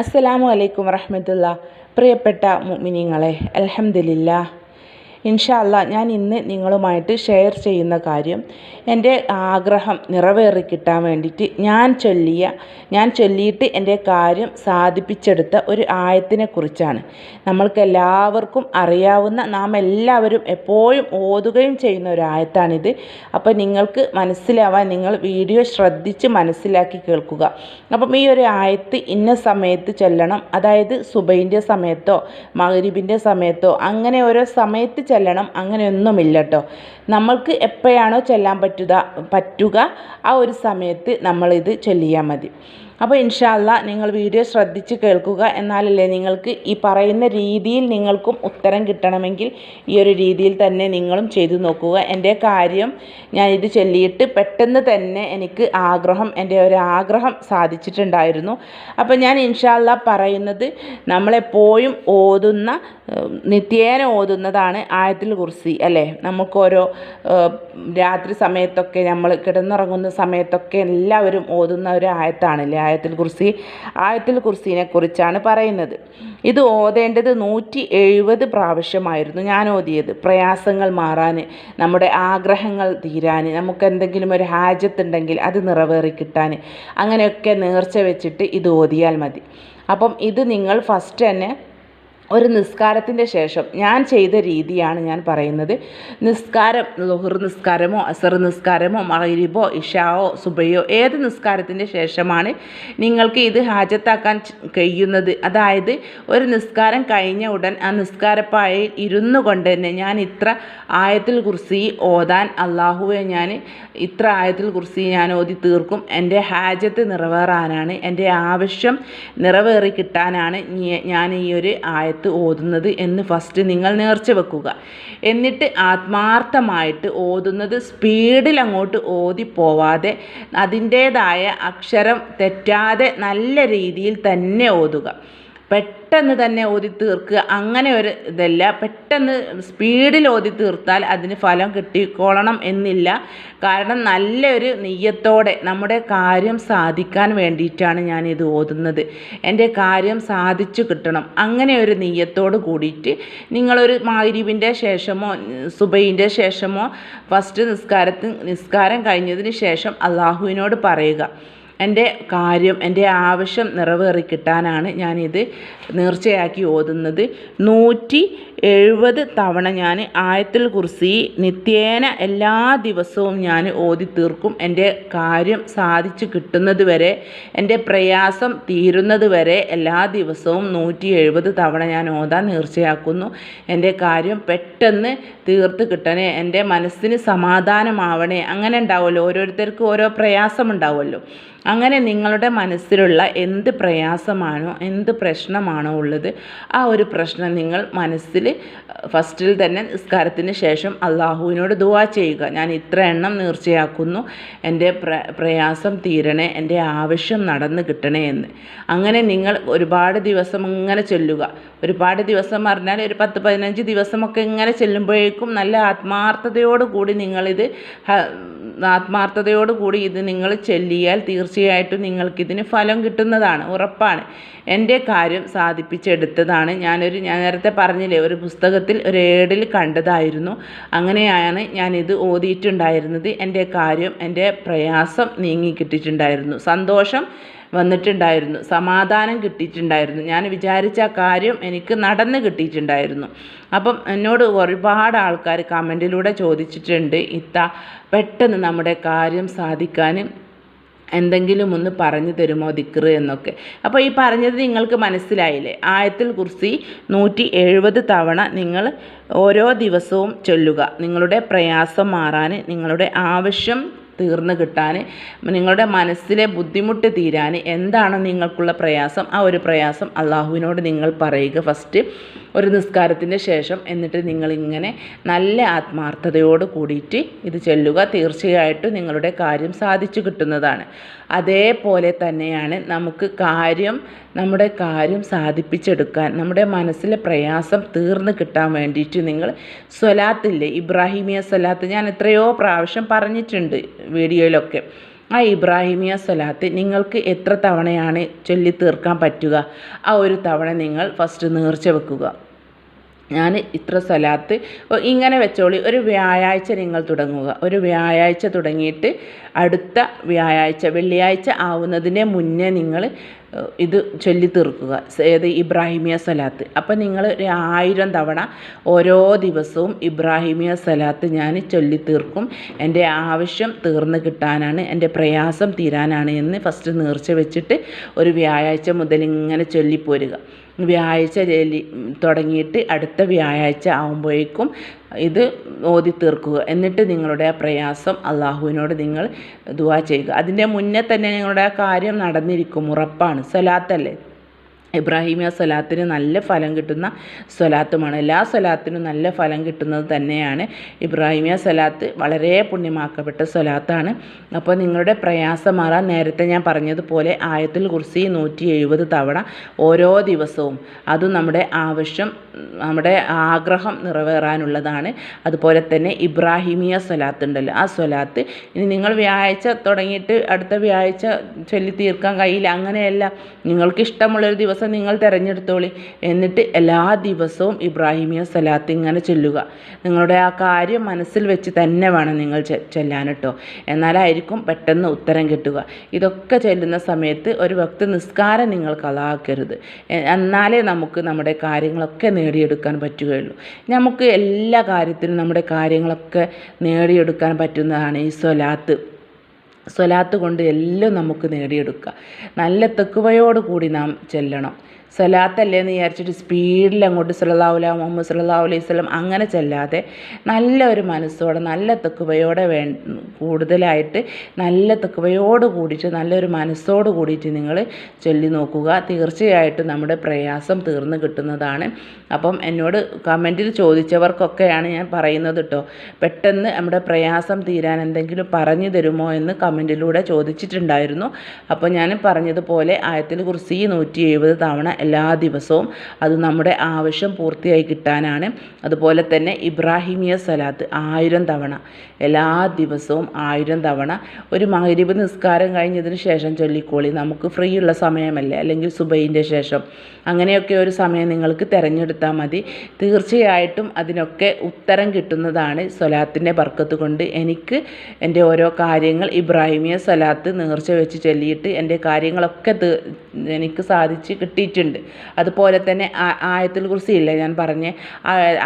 അസ്സലാമു അലൈക്കും വറഹമത്തുള്ള പ്രിയപ്പെട്ട മുഅ്മിനീങ്ങളെ അൽഹംദുലില്ലാ ഇൻഷാ അല്ലാ ഞാൻ ഇന്ന് നിങ്ങളുമായിട്ട് ഷെയർ ചെയ്യുന്ന കാര്യം എന്റെ ആഗ്രഹം നിറവേറി കിട്ടാൻ വേണ്ടിയിട്ട് ഞാൻ ചൊല്ലിയ ഞാൻ ചൊല്ലിയിട്ട് എന്റെ കാര്യം സാധിപ്പിച്ചെടുത്ത ഒരു ആയത്തിനെ കുറിച്ചാണ്. നമ്മൾക്ക് എല്ലാവർക്കും അറിയാവുന്ന നാം എല്ലാവരും എപ്പോഴും ഓതുകയും ചെയ്യുന്ന ഒരു ആയത്താണിത്. അപ്പോൾ നിങ്ങൾക്ക് മനസ്സിലാവാൻ നിങ്ങൾ വീഡിയോ ശ്രദ്ധിച്ച് മനസ്സിലാക്കി കേൾക്കുക. അപ്പം ഈ ഒരു ആയത്ത് ഇന്ന സമയത്ത് ചൊല്ലണം. അതായത് സുബൈന്റെ സമയത്തോ മഗ്രിബിന്റെ സമയത്തോ അങ്ങനെ ഓരോ സമയത്ത് ചെല്ലണം അങ്ങനെയൊന്നുമില്ല കേട്ടോ നമ്മൾക്ക് എപ്പോഴാണോ ചെല്ലാൻ പറ്റുക പറ്റുക ആ ഒരു സമയത്ത് നമ്മളിത് ചൊല്ലിയാൽ മതി. അപ്പോൾ ഇൻഷാല്ല നിങ്ങൾ വീഡിയോ ശ്രദ്ധിച്ച് കേൾക്കുക എന്നാലല്ലേ നിങ്ങൾക്ക് ഈ പറയുന്ന രീതിയിൽ നിങ്ങൾക്കും ഉത്തരം കിട്ടണമെങ്കിൽ ഈ ഒരു രീതിയിൽ തന്നെ നിങ്ങളും ചെയ്തു നോക്കുക. എന്റെ കാര്യം ഞാൻ ഇത് ചൊല്ലിയിട്ട് പെട്ടെന്ന് തന്നെ എനിക്ക് ആഗ്രഹം എന്റെ ഒരു ആഗ്രഹം സാധിച്ചിട്ടുണ്ടായിരുന്നു. അപ്പോൾ ഞാൻ ഇൻഷാല്ല പറയുന്നത് നമ്മളെപ്പോഴും ഓതുന്ന നിത്യേന ഓതുന്നതാണ് ആയത്തിൽ കുർസി അല്ലേ? നമുക്കോരോ രാത്രി സമയത്തൊക്കെ നമ്മൾ കിടന്നുറങ്ങുന്ന സമയത്തൊക്കെ എല്ലാവരും ഓതുന്ന ഒരു ആയത്താണല്ലേ? ആയത്തിൽ കുർസി ആയത്തിൽ കുർസീനെ കുറിച്ചാണ് പറയുന്നത്. ഇത് ഓതേണ്ടത് നൂറ്റി എഴുപത് പ്രാവശ്യമായിരുന്നു ഞാൻ ഓതിയത്. പ്രയാസങ്ങൾ മാറാൻ നമ്മുടെ ആഗ്രഹങ്ങൾ തീരാൻ നമുക്ക് എന്തെങ്കിലും ഒരു ഹാജത്തുണ്ടെങ്കിൽ അത് നിറവേറി കിട്ടാൻ അങ്ങനെയൊക്കെ നേർച്ച വെച്ചിട്ട് ഇത് ഓതിയാൽ മതി. അപ്പം ഇത് നിങ്ങൾ ഫസ്റ്റ് തന്നെ ഒരു നിസ്കാരത്തിന്റെ ശേഷം ഞാൻ ചെയ്ത രീതിയാണ് ഞാൻ പറയുന്നത്. നിസ്കാരം ലുഹർ നിസ്കാരമോ അസർ നിസ്കാരമോ മഹരിബോ ഇഷാവോ സുബയോ ഏത് നിസ്കാരത്തിന്റെ ശേഷമാണ് നിങ്ങൾക്ക് ഇത് ഹാജത്താക്കാൻ കഴിയുന്നത്? അതായത് ഒരു നിസ്കാരം കഴിഞ്ഞ ഉടൻ ആ നിസ്കാരപ്പായയിൽ ഇരുന്നു കൊണ്ട് തന്നെ ഞാൻ ഇത്ര ആയത്തിൽ കുറിച്ച് ഓതാൻ അള്ളാഹുവെ ഞാൻ ഇത്ര ആയത്തിൽ കുറിച്ച് ഞാൻ ഓതി തീർക്കും. എന്റെ ഹാജത്ത് നിറവേറാനാണ് എന്റെ ആവശ്യം നിറവേറി കിട്ടാനാണ് ഞാൻ ഈ ഒരു ആയത്ത് ആയത്ത് ഓതുന്നത് എന്ന് ഫസ്റ്റ് നിങ്ങൾ നേർച്ച വെക്കുക. എന്നിട്ട് ആത്മാർത്ഥമായിട്ട് ഓതുന്നത് സ്പീഡിൽ അങ്ങോട്ട് ഓതി പോവാതെ അതിന്റേതായ അക്ഷരം തെറ്റാതെ നല്ല രീതിയിൽ തന്നെ ഓതുക. പെട്ടെന്ന് തന്നെ ഓതി തീർക്കുക. അങ്ങനെ ഒരു ഇതല്ല. പെട്ടെന്ന് സ്പീഡിൽ ഓതി തീർത്താൽ അതിന് ഫലം കിട്ടിക്കോളണം എന്നില്ല. കാരണം നല്ലൊരു നെയ്യത്തോടെ നമ്മുടെ കാര്യം സാധിക്കാൻ വേണ്ടിയിട്ടാണ് ഇത് ഓതുന്നത്. എന്റെ കാര്യം സാധിച്ചു കിട്ടണം. അങ്ങനെ ഒരു നെയ്യത്തോട് കൂടിയിട്ട് നിങ്ങളൊരു മാരിവിന്റെ ശേഷമോ സുബൈന്റെ ശേഷമോ ഫസ്റ്റ് നിസ്കാരത്തിന് നിസ്കാരം കഴിഞ്ഞതിന് ശേഷം അള്ളാഹുവിനോട് പറയുക. എന്റെ കാര്യം എന്റെ ആവശ്യം നിറവേറി കിട്ടാനാണ് ഞാനിത് നേർച്ചയാക്കി ഓതുന്നത്. നൂറ്റി എഴുപത് തവണ ഞാൻ ആയത്തിൽ കുറിച്ച് നിത്യേന എല്ലാ ദിവസവും ഞാൻ ഓതി തീർക്കും. എന്റെ കാര്യം സാധിച്ചു കിട്ടുന്നത് വരെ എന്റെ പ്രയാസം തീരുന്നത് വരെ എല്ലാ ദിവസവും നൂറ്റി എഴുപത് തവണ ഞാൻ ഓതാൻ നേർച്ചയാക്കുന്നു. എന്റെ കാര്യം പെട്ടെന്ന് തീർത്ത് കിട്ടണേ എന്റെ മനസ്സിന് സമാധാനമാവണേ. അങ്ങനെ ഉണ്ടാവുമല്ലോ ഓരോരുത്തർക്കും ഓരോ പ്രയാസമുണ്ടാവുമല്ലോ. അങ്ങനെ നിങ്ങളുടെ മനസ്സിലുള്ള എന്ത് പ്രയാസമാണോ എന്ത് പ്രശ്നമാണോ ഉള്ളത് ആ ഒരു പ്രശ്നം നിങ്ങൾ മനസ്സിൽ ഫസ്റ്റിൽ തന്നെ നിസ്കാരത്തിന് ശേഷം അള്ളാഹുവിനോട് ദുവാ ചെയ്യുക. ഞാൻ ഇത്ര എണ്ണം നേർച്ചയാക്കുന്നു. എന്റെ പ്ര പ്രയാസം തീരണേ എന്റെ ആവശ്യം നടന്ന് കിട്ടണേ എന്ന്. അങ്ങനെ നിങ്ങൾ ഒരുപാട് ദിവസം ഇങ്ങനെ ചൊല്ലുക. ഒരുപാട് ദിവസം പറഞ്ഞാൽ ഒരു പത്ത് പതിനഞ്ച് ദിവസമൊക്കെ ഇങ്ങനെ ചെല്ലുമ്പോഴേക്കും നല്ല ആത്മാർത്ഥതയോടുകൂടി നിങ്ങളിത് ആത്മാർത്ഥതയോടുകൂടി ഇത് നിങ്ങൾ ചെല്ലിയാൽ തീർച്ചയായിട്ടും നിങ്ങൾക്കിതിന് ഫലം കിട്ടുന്നതാണ്. ഉറപ്പാണ്. എന്റെ കാര്യം സാധിപ്പിച്ചെടുത്തതാണ്. ഞാനൊരു ഞാൻ നേരത്തെ പറഞ്ഞില്ലേ ഒരു പുസ്തകത്തിൽ ഒരു ഏടിൽ കണ്ടതായിരുന്നു. അങ്ങനെയാണ് ഞാനിത് ഓതിയിട്ടുണ്ടായിരുന്നത്. എന്റെ കാര്യം എന്റെ പ്രയാസം നീങ്ങി കിട്ടിയിട്ടുണ്ടായിരുന്നു. സന്തോഷം വന്നിട്ടുണ്ടായിരുന്നു. സമാധാനം കിട്ടിയിട്ടുണ്ടായിരുന്നു. ഞാൻ വിചാരിച്ച കാര്യം എനിക്ക് നടന്ന് കിട്ടിയിട്ടുണ്ടായിരുന്നു. അപ്പം എന്നോട് ഒരുപാട് ആൾക്കാർ കമന്റിലൂടെ ചോദിച്ചിട്ടുണ്ട് ഇത്ത പെട്ടെന്ന് നമ്മുടെ കാര്യം സാധിക്കാൻ എന്തെങ്കിലും ഒന്ന് പറഞ്ഞു തരുമോ ദിക്റ് എന്നൊക്കെ. അപ്പോൾ ഈ പറഞ്ഞത് നിങ്ങൾക്ക് മനസ്സിലായില്ലേ? ആയത്തിൽ കുറിച്ച് നൂറ്റി എഴുപത് തവണ നിങ്ങൾ ഓരോ ദിവസവും ചൊല്ലുക. നിങ്ങളുടെ പ്രയാസം മാറാൻ നിങ്ങളുടെ ആവശ്യം തീർന്നു കിട്ടാൻ നിങ്ങളുടെ മനസ്സിലെ ബുദ്ധിമുട്ട് തീരാൻ എന്താണ് നിങ്ങൾക്കുള്ള പ്രയാസം? ആ ഒരു പ്രയാസം അള്ളാഹുവിനോട് നിങ്ങൾ പറയുക. ഫസ്റ്റ് ഒരു നിസ്കാരത്തിന്റെ ശേഷം എന്നിട്ട് നിങ്ങളിങ്ങനെ നല്ല ആത്മാർത്ഥതയോട് കൂടിയിട്ട് ഇത് ചെല്ലുക. തീർച്ചയായിട്ടും നിങ്ങളുടെ കാര്യം സാധിച്ചു കിട്ടുന്നതാണ്. അതേപോലെ തന്നെയാണ് നമുക്ക് കാര്യം നമ്മുടെ കാര്യം സാധിപ്പിച്ചെടുക്കാൻ നമ്മുടെ മനസ്സിലെ പ്രയാസം തീർന്നു കിട്ടാൻ വേണ്ടിയിട്ട് നിങ്ങൾ സ്വലാത്തില്ലേ? ഇബ്രാഹിമിയ സ്വലാത്ത് ഞാൻ എത്രയോ പ്രാവശ്യം പറഞ്ഞിട്ടുണ്ട്. വീഡിയോയിലൊക്കെ. ആ ഇബ്രാഹിമിയ സ്വലാത്ത് നിങ്ങൾക്ക് എത്ര തവണയാണ് ചൊല്ലി തീർക്കാൻ പറ്റുക? ആ ഒരു തവണ നിങ്ങൾ ഫസ്റ്റ് നേർച്ച വെക്കുക. ഞാൻ ഇത്ര സ്ഥലത്ത് ഇങ്ങനെ വെച്ചോളി. ഒരു വ്യാഴാഴ്ച നിങ്ങൾ തുടങ്ങുക. ഒരു വ്യാഴാഴ്ച തുടങ്ങിയിട്ട് അടുത്ത വ്യാഴാഴ്ച വെള്ളിയാഴ്ച ആവുന്നതിന് മുന്നേ നിങ്ങൾ ഇത് ചൊല്ലി തീർക്കുക. ഏത്? ഇബ്രാഹിമിയ സലാത്ത്. അപ്പം നിങ്ങൾ ഒരു ആയിരം തവണ ഓരോ ദിവസവും ഇബ്രാഹിമിയ സലാത്ത് ഞാൻ ചൊല്ലി തീർക്കും. എന്റെ ആവശ്യം തീർന്നു കിട്ടാനാണ് എന്റെ പ്രയാസം തീരാനാണ് എന്ന് ഫസ്റ്റ് നേർച്ച വെച്ചിട്ട് ഒരു വ്യാഴാഴ്ച മുതൽ ഇങ്ങനെ ചൊല്ലിപ്പോരുക. വ്യാഴാഴ്ച തുടങ്ങിയിട്ട് അടുത്ത വ്യാഴാഴ്ച ആകുമ്പോഴേക്കും ഇത് ഓതി തീർക്കുക. എന്നിട്ട് നിങ്ങളുടെ ആ പ്രയാസം അള്ളാഹുവിനോട് നിങ്ങൾ ദുവാ ചെയ്യുക. അതിന്റെ മുന്നേ തന്നെ നിങ്ങളുടെ ആ കാര്യം നടന്നിരിക്കും. ഉറപ്പാണ്. സ്വലാത്തല്ലേ ഇബ്രാഹിമിയ സ്വലാത്തിന് നല്ല ഫലം കിട്ടുന്ന സ്വലാത്തുമാണ്. എല്ലാ സ്വലാത്തിനും നല്ല ഫലം കിട്ടുന്നത് തന്നെയാണ്. ഇബ്രാഹിമിയ സ്വലാത്ത് വളരെ പുണ്യമാക്കപ്പെട്ട സ്വലാത്താണ്. അപ്പോൾ നിങ്ങളുടെ പ്രയാസം മാറാൻ നേരത്തെ ഞാൻ പറഞ്ഞതുപോലെ ആയത്തിൽ കുറിച്ച് നൂറ്റി എഴുപത് തവണ ഓരോ ദിവസവും അതും നമ്മുടെ ആവശ്യം നമ്മുടെ ആഗ്രഹം നിറവേറാനുള്ളതാണ്. അതുപോലെ തന്നെ ഇബ്രാഹിമിയ സ്വലാത്ത് ഉണ്ടല്ലോ ആ സ്വലാത്ത് ഇനി നിങ്ങൾ വ്യാഴാഴ്ച തുടങ്ങിയിട്ട് അടുത്ത വ്യാഴാഴ്ച ചൊല്ലി തീർക്കാൻ കഴിയില്ല അങ്ങനെയല്ല. നിങ്ങൾക്ക് ഇഷ്ടമുള്ളൊരു ദിവസം ദിവസം നിങ്ങൾ തിരഞ്ഞെടുത്തോളി. എന്നിട്ട് എല്ലാ ദിവസവും ഇബ്രാഹിമിയ സലാത്ത് ഇങ്ങനെ ചൊല്ലുക. നിങ്ങളുടെ ആ കാര്യം മനസ്സിൽ വെച്ച് തന്നെ വേണം നിങ്ങൾ ചെല്ലാൻ കേട്ടോ. എന്നാലായിരിക്കും പെട്ടെന്ന് ഉത്തരം കിട്ടുക. ഇതൊക്കെ ചെല്ലുന്ന സമയത്ത് ഒരു ഭക്തി നിസ്കാരം നിങ്ങൾ കളാക്കരുത്. എന്നാലേ നമുക്ക് നമ്മുടെ കാര്യങ്ങളൊക്കെ നേടിയെടുക്കാൻ പറ്റുകയുള്ളൂ. നമുക്ക് എല്ലാ കാര്യത്തിനും നമ്മുടെ കാര്യങ്ങളൊക്കെ നേടിയെടുക്കാൻ പറ്റുന്നതാണ് ഈ സ്വലാത്ത്. സ്വലാത്ത് കൊണ്ട് എല്ലാം നമുക്ക് നേടിയെടുക്കാം. നല്ല തെക്കുവയോട് കൂടി നാം ചെല്ലണം. സലാത്തല്ലേ എന്ന് വിചാരിച്ചിട്ട് സ്പീഡിൽ അങ്ങോട്ട് സുലതാവുല മുഹമ്മദ് സുലതാ അലൈഹി സ്വലം അങ്ങനെ ചെല്ലാതെ നല്ല ഒരു മനസ്സോടെ നല്ല തെക്കുവയോടെ വേ കൂടുതലായിട്ട് നല്ല തെക്കുവയോട് കൂടിയിട്ട് നല്ലൊരു മനസ്സോട് കൂടിയിട്ട് നിങ്ങൾ ചൊല്ലി നോക്കുക. തീർച്ചയായിട്ടും നമ്മുടെ പ്രയാസം തീർന്നു കിട്ടുന്നതാണ്. അപ്പം എന്നോട് കമന്റിൽ ചോദിച്ചവർക്കൊക്കെയാണ് ഞാൻ പറയുന്നത് കേട്ടോ. പെട്ടെന്ന് നമ്മുടെ പ്രയാസം തീരാൻ എന്തെങ്കിലും പറഞ്ഞു തരുമോ എന്ന് കമന്റിലൂടെ ചോദിച്ചിട്ടുണ്ടായിരുന്നു. അപ്പോൾ ഞാൻ പറഞ്ഞതുപോലെ ആയത്തിൽ കുറിച്ച് നൂറ്റി എഴുപത് തവണ എല്ലാ ദിവസവും അത് നമ്മുടെ ആവശ്യം പൂർത്തിയായി കിട്ടാനാണ്. അതുപോലെ തന്നെ ഇബ്രാഹിമിയ സലാത്ത് ആയിരം തവണ എല്ലാ ദിവസവും ആയിരം തവണ. ഒരു മഹരിബ് നിസ്കാരം കഴിഞ്ഞതിന് ശേഷം ചൊല്ലിക്കോളി നമുക്ക് ഫ്രീ ഉള്ള സമയമല്ലേ? അല്ലെങ്കിൽ സുബൈന്റെ ശേഷം. അങ്ങനെയൊക്കെ ഒരു സമയം നിങ്ങൾക്ക് തിരഞ്ഞെടുത്താൽ മതി. തീർച്ചയായിട്ടും അതിനൊക്കെ ഉത്തരം കിട്ടുന്നതാണ് സ്വലാത്തിന്റെ ബർക്കത്ത് കൊണ്ട്. എനിക്ക് എന്റെ ഓരോ കാര്യങ്ങൾ ഇബ്രാഹിമിയ സ്വലാത്ത് നേർച്ച വെച്ച് ചൊല്ലിയിട്ട് എന്റെ കാര്യങ്ങളൊക്കെ എനിക്ക് സാധിച്ച് കിട്ടിയിട്ടുണ്ട്. അതുപോലെ തന്നെ ആയത്തിൽ ഇല്ല ഞാൻ പറഞ്ഞ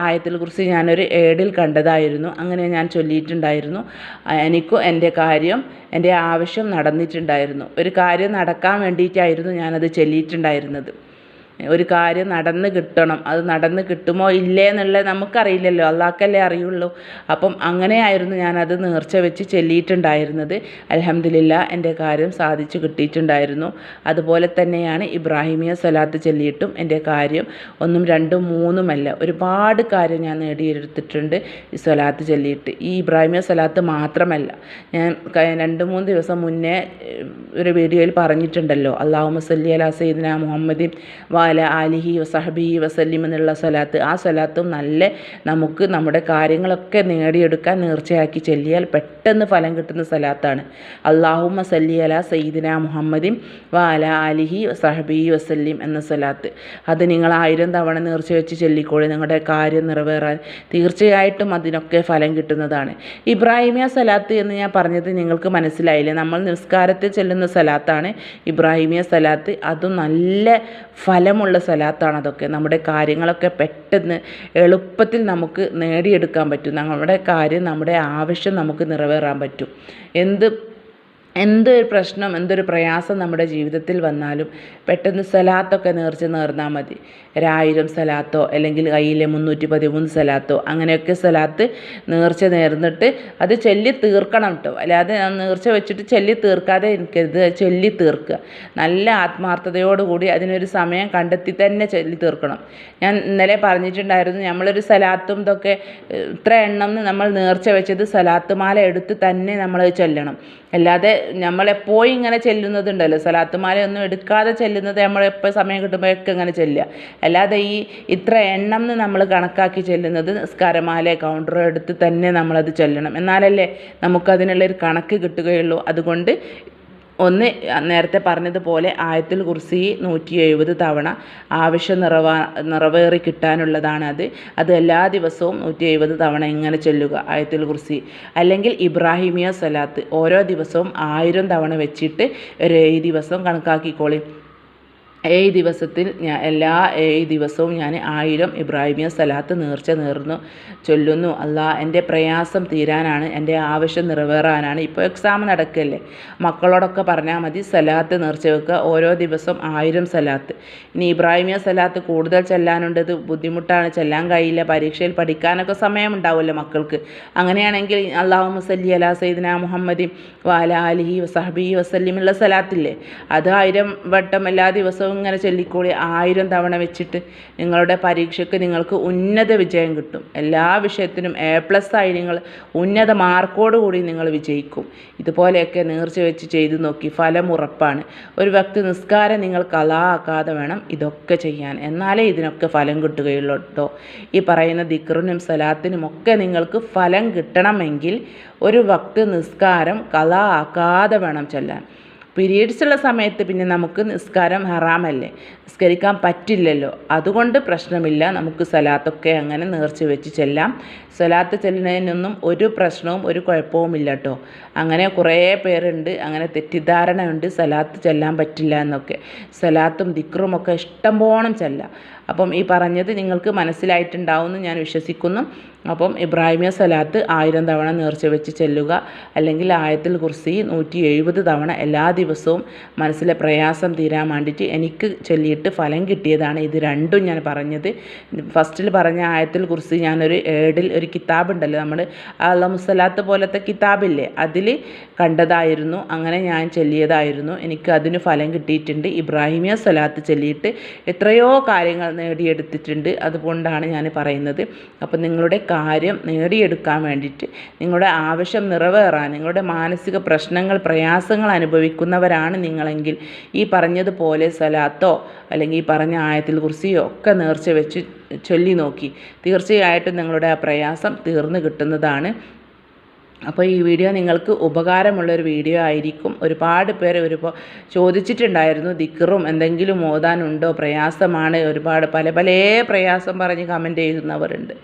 ആയത്തിൽ കുറിച്ച് ഞാനൊരു ഏഡിൽ കണ്ടതായിരുന്നു. അങ്ങനെ ഞാൻ ചൊല്ലിയിട്ടുണ്ടായിരുന്നു. എനിക്കും എന്റെ കാര്യം എന്റെ ആവശ്യം നടന്നിട്ടുണ്ടായിരുന്നു. ഒരു കാര്യം നടക്കാൻ വേണ്ടിയിട്ടായിരുന്നു ഞാനത് ചൊല്ലിയിട്ടുണ്ടായിരുന്നത്. ഒരു കാര്യം നടന്ന് കിട്ടണം. അത് നടന്ന് കിട്ടുമോ ഇല്ലേ എന്നുള്ളത് നമുക്കറിയില്ലല്ലോ. അള്ളാഹ്ക്കല്ലേ അറിയുള്ളൂ. അപ്പം അങ്ങനെയായിരുന്നു ഞാനത് നേർച്ച വെച്ച് ചെല്ലിയിട്ടുണ്ടായിരുന്നത്. അലഹമ്മദില്ല എന്റെ കാര്യം സാധിച്ചു കിട്ടിയിട്ടുണ്ടായിരുന്നു. അതുപോലെ തന്നെയാണ് ഇബ്രാഹിമിയ സ്വലാത്ത് ചൊല്ലിയിട്ടും എന്റെ കാര്യം ഒന്നും രണ്ടും മൂന്നുമല്ല ഒരുപാട് കാര്യം ഞാൻ നേടിയെടുത്തിട്ടുണ്ട് ഈ സ്വലാത്ത് ചൊല്ലിയിട്ട്. ഈ ഇബ്രാഹിമിയ സ്വലാത്ത് മാത്രമല്ല. ഞാൻ രണ്ട് മൂന്ന് ദിവസം മുന്നേ ഒരു വീഡിയോയിൽ പറഞ്ഞിട്ടുണ്ടല്ലോ. അള്ളാഹു മസല്ലി അല സയ്യിദിന മുഹമ്മദിൻ വാല ആലിഹി വസഹബി വസല്ലിം എന്നുള്ള സ്വലാത്ത്. ആ സ്വലാത്തും നല്ല നമുക്ക് നമ്മുടെ കാര്യങ്ങളൊക്കെ നേടിയെടുക്കാൻ നേർച്ചയാക്കി ചെല്ലിയാൽ പെട്ടെന്ന് ഫലം കിട്ടുന്ന സ്വലാത്താണ്. അള്ളാഹുമ സല്ലി അല സയ്യിദിന മുഹമ്മദിൻ വാല ആലിഹി വസഹബി വസല്ലിം എന്ന സ്വലാത്ത്. അത് നിങ്ങൾ ആയിരം തവണ നേർച്ച വെച്ച് ചൊല്ലിക്കോളി. നിങ്ങളുടെ കാര്യം നിറവേറാൻ തീർച്ചയായിട്ടും അതിനൊക്കെ ഫലം കിട്ടുന്നതാണ്. ഇബ്രാഹിമിയ സലാത്ത് എന്ന് ഞാൻ പറഞ്ഞത് നിങ്ങൾക്ക് മനസ്സിലായില്ലേ? നമ്മൾ നിസ്കാരത്തിൽ ചെല്ലുന്ന സലാത്താണ് ഇബ്രാഹിമിയ സലാത്ത് അതും നല്ല ഫലമുള്ള സലാത്താണ് അതൊക്കെ. നമ്മുടെ കാര്യങ്ങളൊക്കെ പെട്ടെന്ന് എളുപ്പത്തിൽ നമുക്ക് നേടിയെടുക്കാൻ പറ്റും. നമ്മുടെ കാര്യം നമ്മുടെ ആവശ്യം നമുക്ക് നിറവേറാൻ പറ്റും. എന്ത് എന്തൊരു പ്രശ്നം എന്തൊരു പ്രയാസം നമ്മുടെ ജീവിതത്തിൽ വന്നാലും പെട്ടെന്ന് സലാത്തൊക്കെ നേർച്ച് നേർന്നാൽ മതി. ഒരായിരം സലാത്തോ അല്ലെങ്കിൽ കയ്യിലെ മുന്നൂറ്റി പതിമൂന്ന് സലാത്തോ അങ്ങനെയൊക്കെ സലാത്ത് നേർച്ച നേർന്നിട്ട് അത് ചൊല്ലി തീർക്കണം കേട്ടോ അല്ലാതെ നേർച്ച വെച്ചിട്ട് ചൊല്ലി തീർക്കാതെ എനിക്കത് ചൊല്ലി തീർക്കുക. നല്ല ആത്മാർത്ഥതയോടുകൂടി അതിനൊരു സമയം കണ്ടെത്തി തന്നെ ചൊല്ലി തീർക്കണം. ഞാൻ ഇന്നലെ പറഞ്ഞിട്ടുണ്ടായിരുന്നു നമ്മളൊരു സലാത്തും ഇതൊക്കെ ഇത്ര എണ്ണം നമ്മൾ നേർച്ച വെച്ചത് സലാത്തുമാല എടുത്ത് തന്നെ നമ്മൾ ചൊല്ലണം. അല്ലാതെ നമ്മളെപ്പോഴും ഇങ്ങനെ ചെല്ലുന്നതുണ്ടല്ലോ. ഒന്നും എടുക്കാതെ ചെല്ലുന്നത് നമ്മളെപ്പോൾ സമയം കിട്ടുമ്പോഴൊക്കെ ഇങ്ങനെ ചെല്ലുക. അല്ലാതെ ഈ ഇത്ര എണ്ണം എന്ന് നമ്മൾ കണക്കാക്കി ചെല്ലുന്നത് നിസ്കാരമാല കൗണ്ടർ എടുത്ത് തന്നെ നമ്മളത് ചെല്ലണം. എന്നാലല്ലേ നമുക്കതിനുള്ളൊരു കണക്ക് കിട്ടുകയുള്ളൂ. അതുകൊണ്ട് ഒന്ന് നേരത്തെ പറഞ്ഞതുപോലെ ആയത്തിൽ കുർസി നൂറ്റി എഴുപത് തവണ ആവശ്യം നിറവാ നിറവേറി കിട്ടാനുള്ളതാണ് അത്. അത് എല്ലാ ദിവസവും നൂറ്റി എഴുപത് തവണ ഇങ്ങനെ ചൊല്ലുക ആയത്തിൽ കുർസി. അല്ലെങ്കിൽ ഇബ്രാഹിമിയ സലാത്ത് ഓരോ ദിവസവും ആയിരം തവണ വെച്ചിട്ട് ഒരു ദിവസം കണക്കാക്കിക്കോളി. ഏഴ് ദിവസത്തിൽ ഞാൻ എല്ലാ ഏഴ് ദിവസവും ഞാൻ ആയിരം ഇബ്രാഹിമിയ സലാത്ത് നേർച്ച നേർന്നു ചൊല്ലുന്നു. അല്ലാ എന്റെ പ്രയാസം തീരാനാണ് എന്റെ ആവശ്യം നിറവേറാനാണ്. ഇപ്പോൾ എക്സാം നടക്കല്ലേ? മക്കളോടൊക്കെ പറഞ്ഞാൽ മതി സലാത്ത് നേർച്ച വെക്കുക. ഓരോ ദിവസം ആയിരം സലാത്ത്. ഇനി ഇബ്രാഹിമിയ സലാത്ത് കൂടുതൽ ചെല്ലാനുണ്ടത് ബുദ്ധിമുട്ടാണ്. ചെല്ലാൻ കഴിയില്ല പരീക്ഷയിൽ പഠിക്കാനൊക്കെ സമയമുണ്ടാവുമല്ലോ മക്കൾക്ക്. അങ്ങനെയാണെങ്കിൽ അള്ളാഹു മുസല്ലി അലാ സൈദിന മുഹമ്മദി വാല അലിഹി വസഹബി വസല്ലിമുള്ള സ്ഥലത്തില്ലേ അത് ആയിരം വട്ടം എല്ലാ ദിവസവും ഇങ്ങനെ ചൊല്ലിക്കോളി ആയിരം തവണ വെച്ചിട്ട് നിങ്ങളുടെ പരീക്ഷയ്ക്ക് നിങ്ങൾക്ക് ഉന്നത വിജയം കിട്ടും. എല്ലാ വിഷയത്തിനും എ പ്ലസ് ആയി നിങ്ങൾ ഉന്നത മാർക്കോട് കൂടി നിങ്ങൾ വിജയിക്കും. ഇതുപോലെയൊക്കെ നേർച്ച വെച്ച് ചെയ്തു നോക്കി ഫലം ഉറപ്പാണ്. ഒരു വ്യക്തി നിസ്കാരം നിങ്ങൾ കലാക്കാതെ വേണം ഇതൊക്കെ ചെയ്യാൻ. എന്നാലേ ഇതിനൊക്കെ ഫലം കിട്ടുകയുള്ളൂ കേട്ടോ ഈ പറയുന്ന ദിക്റിനും സലാത്തിനും ഒക്കെ നിങ്ങൾക്ക് ഫലം കിട്ടണമെങ്കിൽ ഒരു വക്ത് നിസ്കാരം കലാ ആക്കാതെ വേണം ചെല്ലാൻ. പീരീഡ്സ് ഉള്ള സമയത്ത് പിന്നെ നമുക്ക് നിസ്കാരം ഹറാമല്ലേ? നിസ്കരിക്കാൻ പറ്റില്ലല്ലോ. അതുകൊണ്ട് പ്രശ്നമില്ല. നമുക്ക് സലാത്തൊക്കെ അങ്ങനെ നേർച്ച വെച്ച് ചെല്ലാം. സലാത്ത് ചെല്ലുന്നതിനൊന്നും ഒരു പ്രശ്നവും ഒരു കുഴപ്പവുമില്ല കേട്ടോ അങ്ങനെ കുറേ പേരുണ്ട്. അങ്ങനെ തെറ്റിദ്ധാരണയുണ്ട്. സലാത്ത് ചെല്ലാൻ പറ്റില്ല എന്നൊക്കെ. സലാത്തും ദിക്റും ഒക്കെ ഇഷ്ടം പോണം ചെല്ലാം. അപ്പം ഈ പറഞ്ഞത് നിങ്ങൾക്ക് മനസ്സിലായിട്ടുണ്ടാവുമെന്ന് ഞാൻ വിശ്വസിക്കുന്നു. അപ്പം ഇബ്രാഹിമിയ സലാത്ത് ആയിരം തവണ നേർച്ച വെച്ച് ചെല്ലുക അല്ലെങ്കിൽ ആയത്തിൽ കുർസി നൂറ്റി എഴുപത് തവണ എല്ലാ ദിവസവും മനസ്സിലെ പ്രയാസം തീരാൻ വേണ്ടിയിട്ട് എനിക്ക് ചൊല്ലിയിട്ട് ഫലം കിട്ടിയതാണ്. ഇത് രണ്ടും ഞാൻ പറഞ്ഞത്. ഫസ്റ്റിൽ പറഞ്ഞ ആയത്തിൽ കുർസി ഞാനൊരു ഏഡിൽ ഒരു കിതാബ് ഉണ്ടല്ലോ നമ്മൾ അള്ളമുസലാത്ത് പോലത്തെ കിതാബില്ലേ അതിൽ കണ്ടതായിരുന്നു. അങ്ങനെ ഞാൻ ചൊല്ലിയതായിരുന്നു. എനിക്ക് അതിന് ഫലം കിട്ടിയിട്ടുണ്ട്. ഇബ്രാഹിമിയ സലാത്ത് ചൊല്ലിയിട്ട് എത്രയോ കാര്യങ്ങൾ നേടിയെടുത്തിട്ടുണ്ട്. അതുകൊണ്ടാണ് ഞാൻ പറയുന്നത്. അപ്പം നിങ്ങളുടെ കാര്യം നേടിയെടുക്കാൻ വേണ്ടിയിട്ട് നിങ്ങളുടെ ആവശ്യം നിറവേറാൻ നിങ്ങളുടെ മാനസിക പ്രശ്നങ്ങൾ പ്രയാസങ്ങൾ അനുഭവിക്കുന്നവരാണ് നിങ്ങളെങ്കിൽ ഈ പറഞ്ഞതുപോലെ സലാത്തോ അല്ലെങ്കിൽ ഈ പറഞ്ഞ ആയത്തിൽ കുറിച്ചിയോ ഒക്കെ നേർച്ച വെച്ച് ചൊല്ലി നോക്കി. തീർച്ചയായിട്ടും നിങ്ങളുടെ ആ പ്രയാസം തീർന്നു കിട്ടുന്നതാണ്. അപ്പോൾ ഈ വീഡിയോ നിങ്ങൾക്ക് ഉപകാരമുള്ളൊരു വീഡിയോ ആയിരിക്കും. ഒരുപാട് പേര് ഒരു ചോദിച്ചിട്ടുണ്ടായിരുന്നു ദിക്കറും എന്തെങ്കിലും ഓതാനുണ്ടോ? പ്രയാസമാണ്. ഒരുപാട് പല പല പ്രയാസം പറഞ്ഞ് കമന്റ് ചെയ്യുന്നവരുണ്ട്.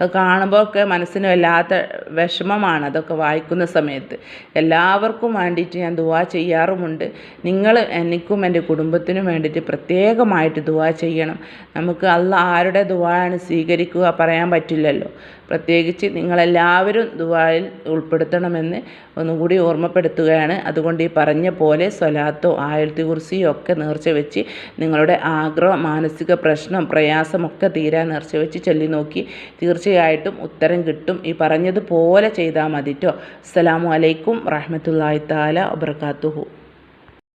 അത് കാണുമ്പോൾ ഒക്കെ മനസ്സിന് വല്ലാത്ത വിഷമമാണ് അതൊക്കെ വായിക്കുന്ന സമയത്ത്. എല്ലാവർക്കും വേണ്ടിയിട്ട് ഞാൻ ദുവാ ചെയ്യാറുമുണ്ട്. നിങ്ങൾ എനിക്കും എന്റെ കുടുംബത്തിനും വേണ്ടിയിട്ട് പ്രത്യേകമായിട്ട് ദുവാ ചെയ്യണം. നമുക്ക് അല്ല ആരുടെ ദുവായാണ് സ്വീകരിക്കുക പറയാൻ പറ്റില്ലല്ലോ. പ്രത്യേകിച്ച് നിങ്ങളെല്ലാവരും ദുവായിൽ ഉൾപ്പെടുത്തണമെന്ന് ഒന്നുകൂടി ഓർമ്മപ്പെടുത്തുകയാണ്. അതുകൊണ്ട് ഈ പറഞ്ഞ പോലെ സ്വലാത്തോ ആയിരത്തി കുറിസിയോ ഒക്കെ നേർച്ച വെച്ച് നിങ്ങളുടെ ആഗ്രഹം മാനസിക പ്രശ്നം പ്രയാസമൊക്കെ തീരാൻ നേർച്ച വെച്ച് ചൊല്ലി നോക്കി തീർച്ചയായിട്ടും ഉത്തരം കിട്ടും. ഈ പറഞ്ഞതുപോലെ ചെയ്താൽ മതി കേട്ടോ അസ്സലാമു അലൈക്കും റഹ്മത്തുള്ളാഹി താല വബർക്കാത്തുഹു